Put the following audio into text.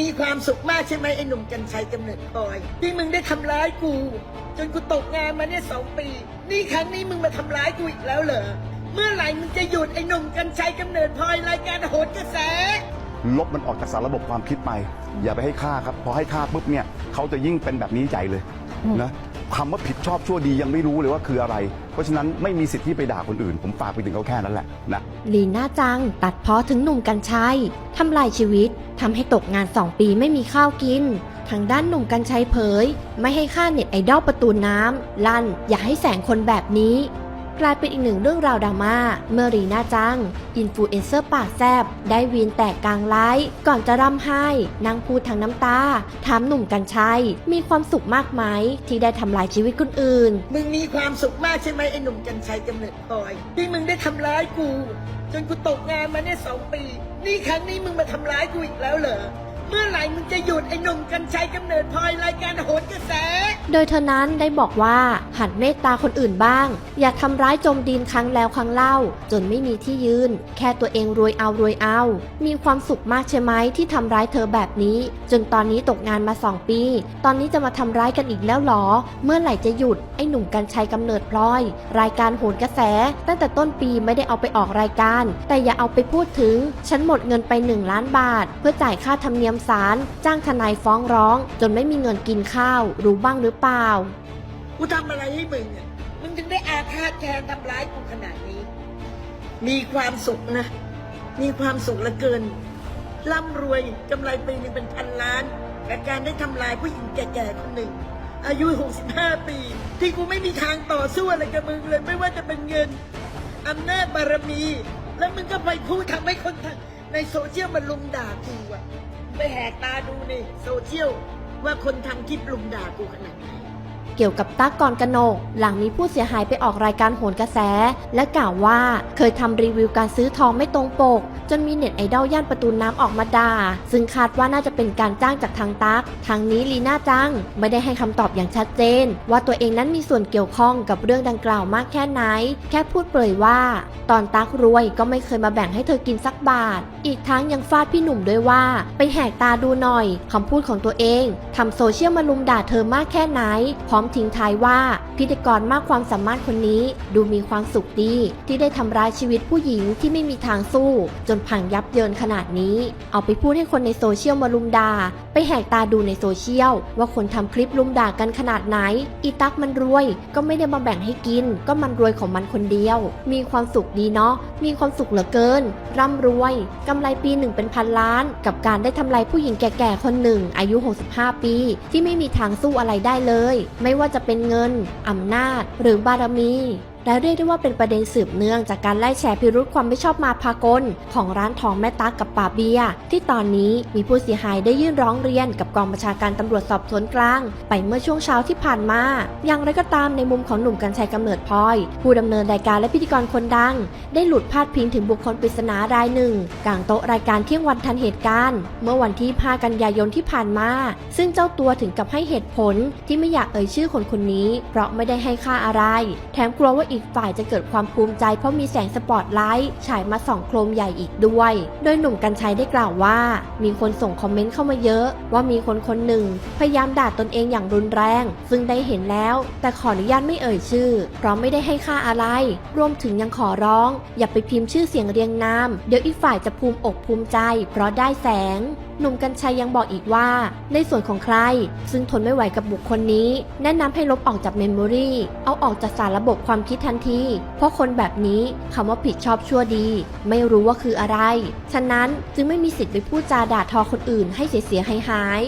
มีความสุขมากใช่ไหมไอ้หนุ่มกัญชัยกำเนิดพลอยที่มึงได้ทำร้ายกู จนกูตกงานมาเนี่ยสองปี นี่ครั้งนี้มึงมาทำร้ายกูอีกแล้วเหรอเมื่อไหร่มึงจะหยุดไอ้หนุ่มกัญชัยกำเนิดพลอยรายการโหนกระแส ลบมันออกจากสารระบบความคิดไป อย่าไปให้ค่าครับ พอให้ค่าปุ๊บเนี่ยเขาจะยิ่งเป็นแบบนี้ใหญ่เลยนะ คำว่าผิดชอบชั่วดียังไม่รู้เลยว่าคืออะไร เพราะฉะนั้นไม่มีสิทธิ์ที่ไปด่าคนอื่น ผมฝากไปถึงเขาแค่นั้นแหละนะลีน่าจัง ตัดเพ้อถึงหนุ่มกัญชัยทำลายชีวิตทำให้ตกงาน 2 ปีไม่มีข้าวกิน ทางด้านหนุ่มกัญชัยเผย ไม่ให้ค่าเน็ตไอดอลประตูน้ำลั่น อย่าให้แสงคนแบบนี้ กลายเป็นอีกหนึ่งเรื่องราวดราม่าเมื่อรีน่าจัง อินฟลูเอนเซอร์ปากแซบได้วีนแตกกลางไลฟ์ก่อนจะร่ำไห้นางพูดทางน้ำตา ถามหนุ่มกัญชัย มีความสุขมากไหมที่ได้ทำลายชีวิตคนอื่น มึงมีความสุขมากใช่ไหมไอ้หนุ่มกัญชัยกำเนิดพลอย ที่มึงได้ทำร้ายกู จนกูตกงานมาเนี่ยสองปี นี่ครั้งนี้มึงมาทำร้ายกูอีกแล้วเหรอ เมื่อไหร่มึงจะหยุดไอ้หนุ่มกัญชัยกำเนิดพลอยรายการโหนกระแส โดยเธอนั้นได้บอกว่าหัดเมตตาคนอื่นบ้าง อย่าทำร้ายโจมดินครั้งแล้วครั้งเล่า จนไม่มีที่ยืน แค่ตัวเองรวยเอารวยเอา มีความสุขมากใช่ไหมที่ทำร้ายเธอแบบนี้ จนตอนนี้ตกงานมาสองปี ตอนนี้จะมาทำร้ายกันอีกแล้วหรอ เมื่อไหร่จะหยุดไอ้หนุ่มกัญชัยกำเนิดพลอย รายการโหนกระแส ตั้งแต่ต้นปีไม่ได้เอาไปออกรายการ แต่อย่าเอาไปพูดถึง ฉันหมดเงินไป1ล้านบาท เพื่อจ่ายค่าธรรมเนียมศาลจ้างทนายฟ้องร้อง จนไม่มีเงินกินข้าวรู้บ้างหรือเปล่า กูทำอะไรให้มึงอะมึงถึงได้อาฆาตแค้นทำร้ายกูขนาดนี้ มีความสุขนะ มีความสุขเหลือเกินร่ำรวยกำไรปีหนึงเป็นพันล้านกับการได้ทำลายผู้หญิงแก่ๆคนหนึ่ง อายุ 65 ปี ที่กูไม่มีทางต่อสู้อะไรกับมึงเลย ไม่ว่าจะเป็นเงินอำนาจบารมี แล้วมึงก็ไปพูดทำให้คนทางในโซเชียลมันลุมด่ากูอะ ไปแหกตาดูในโซเชียลว่าคนทำคลิปลุมด่ากูขนาดไหน เกี่ยวกับตั๊กกรกนก หลังมีผู้เสียหายไปออกรายการโหนกระแส และกล่าวว่าเคยทำรีวิวการซื้อทองไม่ตรงปก จนมีเน็ตไอดอลย่านประตูน้ำออกมาด่าซึ่งคาดว่าน่าจะเป็นการจ้างจากทางตั๊กทางนี้ลีน่าจัง ไม่ได้ให้คำตอบอย่างชัดเจน ว่าตัวเองนั้นมีส่วนเกี่ยวข้องกับเรื่องดังกล่าวมากแค่ไหน แค่พูดเปรยว่า ตอนตั๊กรวยก็ไม่เคยมาแบ่งให้เธอกินสักบาท อีกทั้งยังฟาดพี่หนุ่มด้วยว่า ไปแหกตาดูหน่อยคำพูดของตัวเองทำโซเชียลมาลุมด่าเธอมากแค่ไหนพร้อมทิ้งท้ายว่า พิธีกรมากความสามารถคนนี้ดูมีความสุขดี ที่ได้ทำร้ายชีวิตผู้หญิงที่ไม่มีทางสู้ จนพังยับเยินขนาดนี้ เอาไปพูดให้คนในโซเชียลมาลุมด่าไปแหกตาดูในโซเชียล ว่าคนทำคลิปลุมด่ากันขนาดไหน อีตักมันรวย ก็ไม่ได้มาแบ่งให้กิน ก็มันรวยของมันคนเดียว มีความสุขดีเนาะมีความสุขเหลือเกิน ร่ำรวยกำไรปีหนึ่งเป็นพันล้าน กับการได้ทำลายผู้หญิงแก่ๆคนหนึ่ง อายุ 65 ปี ที่ไม่มีทางสู้อะไรได้เลย ไม่ว่าจะเป็นเงิน อำนาจ หรือบารมี และเรียกได้ว่าเป็นประเด็นสืบเนื่องจากการไล่แชร์พิรุษความไม่ชอบมาพากลของร้านทองแม่ตักกับป่าเบีย ที่ตอนนี้มีผู้เสียหายได้ยื่นร้องเรียนกับกองบัญชาการตำรวจสอบสวนกลาง ไปเมื่อช่วงเช้าที่ผ่านมา อย่างไรก็ตามในมุมของหนุ่มกัญชัยกำเนิดพลอย ผู้ดำเนินรายการและพิธีกรคนดัง ได้หลุดพาดพิงถึงบุคคลปริศนารายหนึ่งกลางโต๊ะรายการเที่ยงวันทันเหตุการณ์ เมื่อวันที่ 5 กันยายนที่ผ่านมา ซึ่งเจ้าตัวถึงกับให้เหตุผลที่ไม่อยากเอ่ยชื่อคนคนนี้ เพราะไม่ได้ให้ค่าอะไร แถมกลัวว่าอีกฝ่ายจะเกิดความภูมิใจเพราะมีแสงสปอตไลท์ฉายมาส่องโครมใหญ่อีกด้วย โดยหนุ่มกัญชัยได้กล่าวว่า มีคนส่งคอมเมนต์เข้ามาเยอะ ว่ามีคนคนหนึ่ง พยายามด่าตนเองอย่างรุนแรง ซึ่งได้เห็นแล้ว แต่ขออนุญาตไม่เอ่ยชื่อ เพราะไม่ได้ให้ค่าอะไร รวมถึงยังขอร้อง อย่าไปพิมพ์ชื่อเสียงเรียงนาม เดี๋ยวอีกฝ่ายจะภูมิอกภูมิใจ เพราะได้แสงหนุ่มกัญชัยยังบอกอีกว่า ในส่วนของใคร ซึ่งทนไม่ไหวกับบุคคลนี้ แนะนำให้ลบออกจากเมมโมรีเอาออกจากสารระบบความคิดทันที เพราะคนแบบนี้คำว่าผิดชอบชั่วดี ไม่รู้ว่าคืออะไร ฉะนั้นจึงไม่มีสิทธิ์ไปพูดจาด่าทอคนอื่นให้เสียเสียหายหาย